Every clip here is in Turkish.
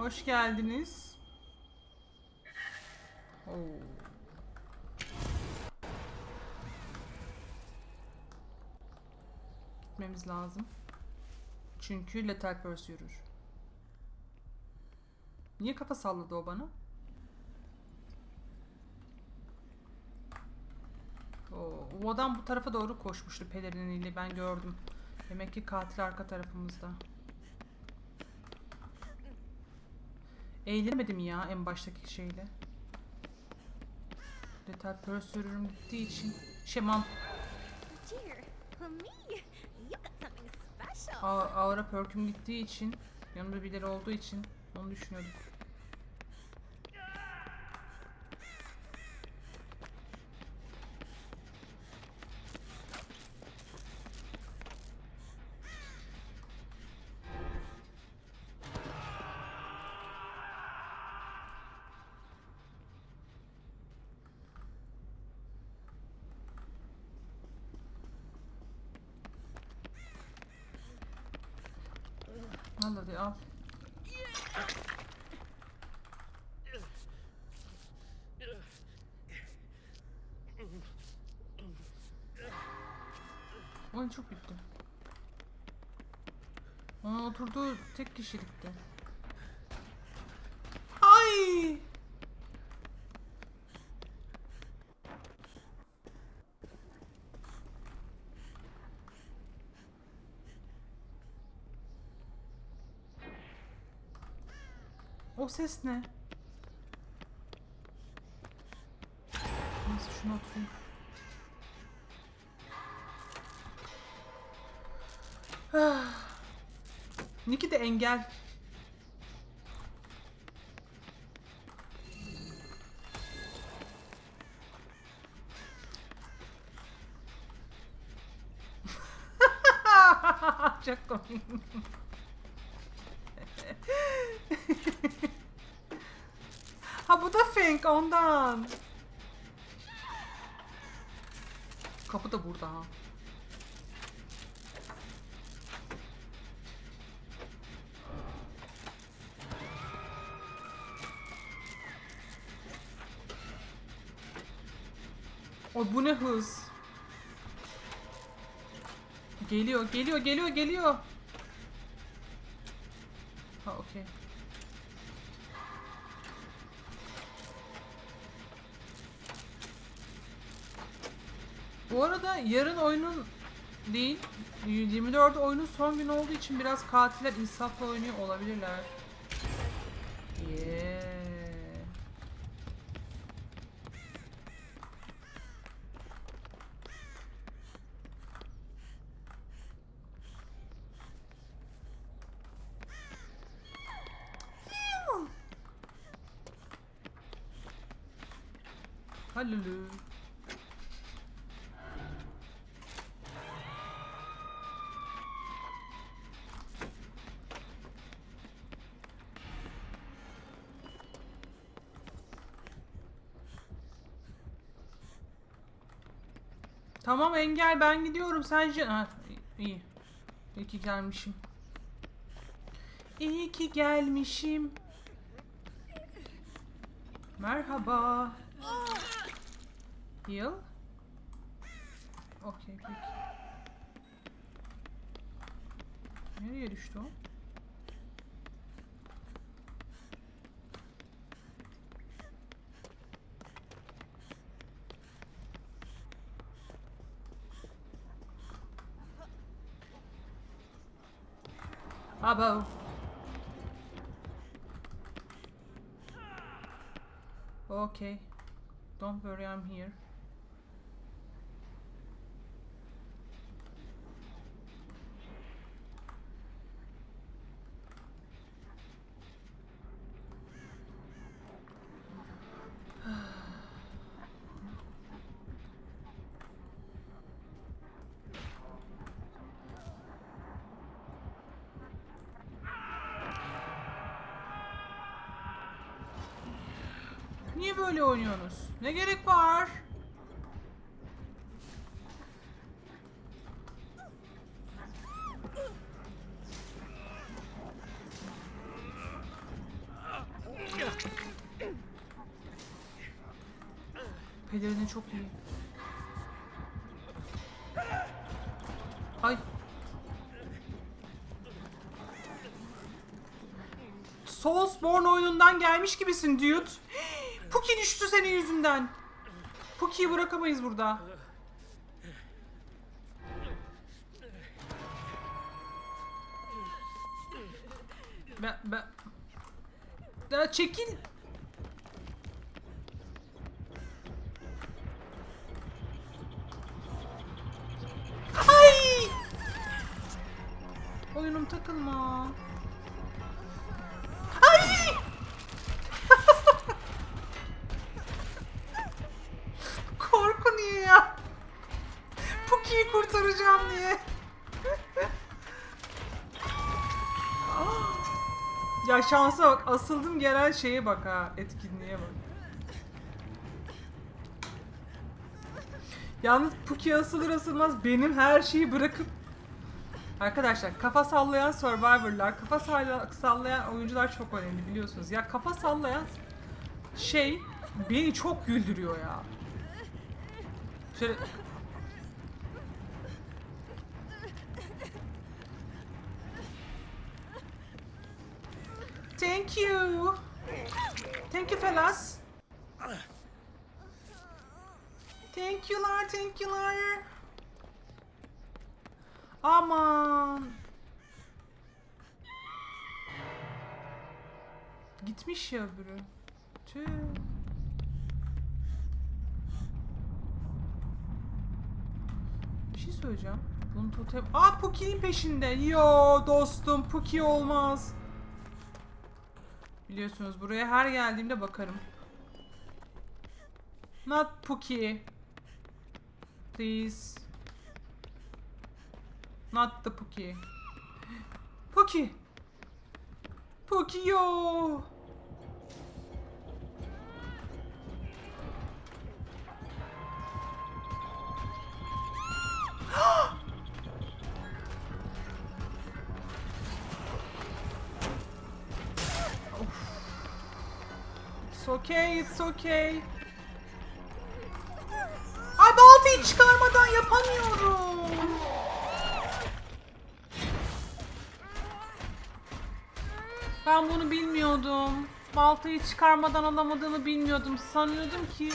Hoş geldiniz. Oo. Gitmemiz lazım. Çünkü Lethal Purse yürür. Niye kafa salladı o bana? Oo, o adam bu tarafa doğru koşmuştu peleriniyle ben gördüm. Demek ki katil arka tarafımızda. Eğilemedim ya en baştaki şeyle. Lethal Pursuer'ım gittiği için. Şey man Aura perk'üm gittiği için yanımda birileri olduğu için onu düşünüyordum. Al hadi al. Oyun çok bitti. Onun oturduğu tek kişilikti. Ay! O ses ne? Neyse şuna oturayım. Ah. Niki de engel. Çok komik. Ha bu da Fink ondan. Kapı da burada ha. O bu ne hız? Geliyor, geliyor, geliyor, geliyor. Ha okey. Bu arada yarın oyunun değil 24 oyunun son günü olduğu için biraz katiller insafla oynuyor olabilirler. Yeah. Hallelujah. Tamam engel ben gidiyorum je- ha, iyi. İyi ki gelmişim. İyi ki gelmişim. Merhaba. Heal. Okey peki. Nereye düştü o? Abo. Okay. Don't worry, I'm here. Niye böyle oynuyorsunuz? Ne gerek var? Pederine çok iyi. Ay. Soulsborne oyunundan gelmiş gibisin dude. Puki düştü senin yüzünden. Puki'yi bırakamayız burada. Ben, ben... Ya çekil. Ay! Oyunum takılma. Şansa bak asıldım gelen şeye bak ha etkinliğe bak. Yalnız Puki asılır asılmaz benim her şeyi bırakıp Arkadaşlar kafa sallayan survivorlar, kafa salla- sallayan oyuncular çok önemli biliyorsunuz. Ya kafa sallayan şey beni çok güldürüyor ya. Şöyle Thank you. Thank you fellas. Thank you'lar, thank you'lar. Aman. Gitmiş ya öbürü. Tüh. Bir şey söyleyeceğim. Bunun totem... Aa Puki'nin peşinde. Yo dostum Puki olmaz. Biliyorsunuz buraya her geldiğimde bakarım. Not Puki. Please. Not the Puki. Puki. Puki yo. Okay, it's okay. Ay baltayı çıkarmadan yapamıyorum. Ben bunu bilmiyordum. Baltayı çıkarmadan alamadığımı bilmiyordum. Sanıyordum ki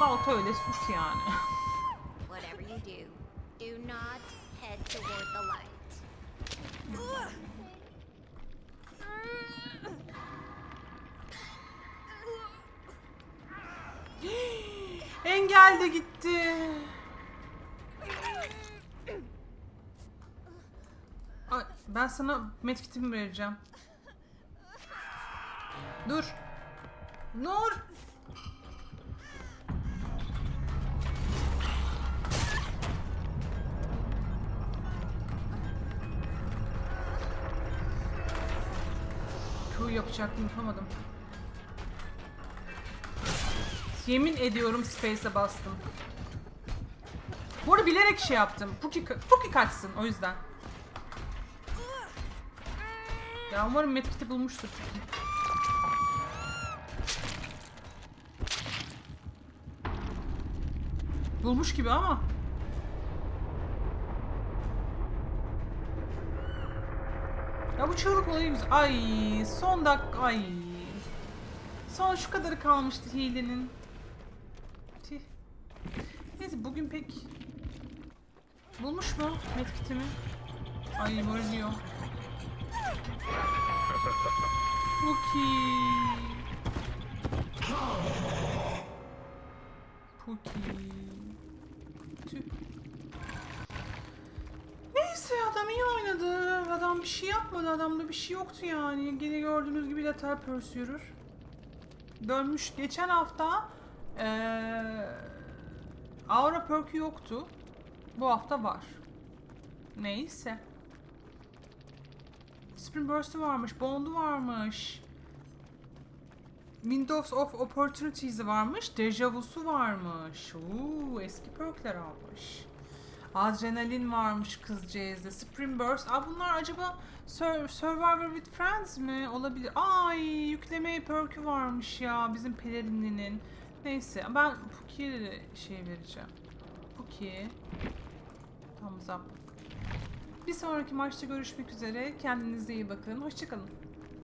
balta öyle sus yani. Whatever you do, do not head toward the light. Engel de gitti. Ben sana medkitimi vereceğim. Dur. Nur. Q yapacaktım yapamadım. Yemin ediyorum space'e bastım. Bu arada bilerek şey yaptım. Puki, Puki kaçsın o yüzden. Ya umarım medkit'i bulmuştur Puki. Bulmuş gibi ama. Ya bu çığlık olayı güzel. Ay son dakika ay. Son şu kadarı kalmıştı hilenin. Neyse bugün pek... Bulmuş mu medkitimi? Ay morluyor. Puki. Puki. Neyse adam iyi oynadı. Adam bir şey yapmadı. Adamda bir şey yoktu yani. Gene gördüğünüz gibi lateral pursuer. Dönmüş. Geçen hafta eee Aura perk'ü yoktu. Bu hafta var. Neyse. Spring Burst'u varmış. Bond'u varmış. Windows of Opportunities'i varmış. Deja Vu'su varmış. Uuu eski perkler almış. Adrenalin varmış kızcağızda. Spring Burst. Aa bunlar acaba Sur- Survivor with Friends mi? Olabilir. Ay yükleme perk'ü varmış ya bizim pelerinlinin. Neyse ben Puki'ye şey vereceğim. Puki. Thumbs up. Bir sonraki maçta görüşmek üzere. Kendinize iyi bakın. Hoşçakalın.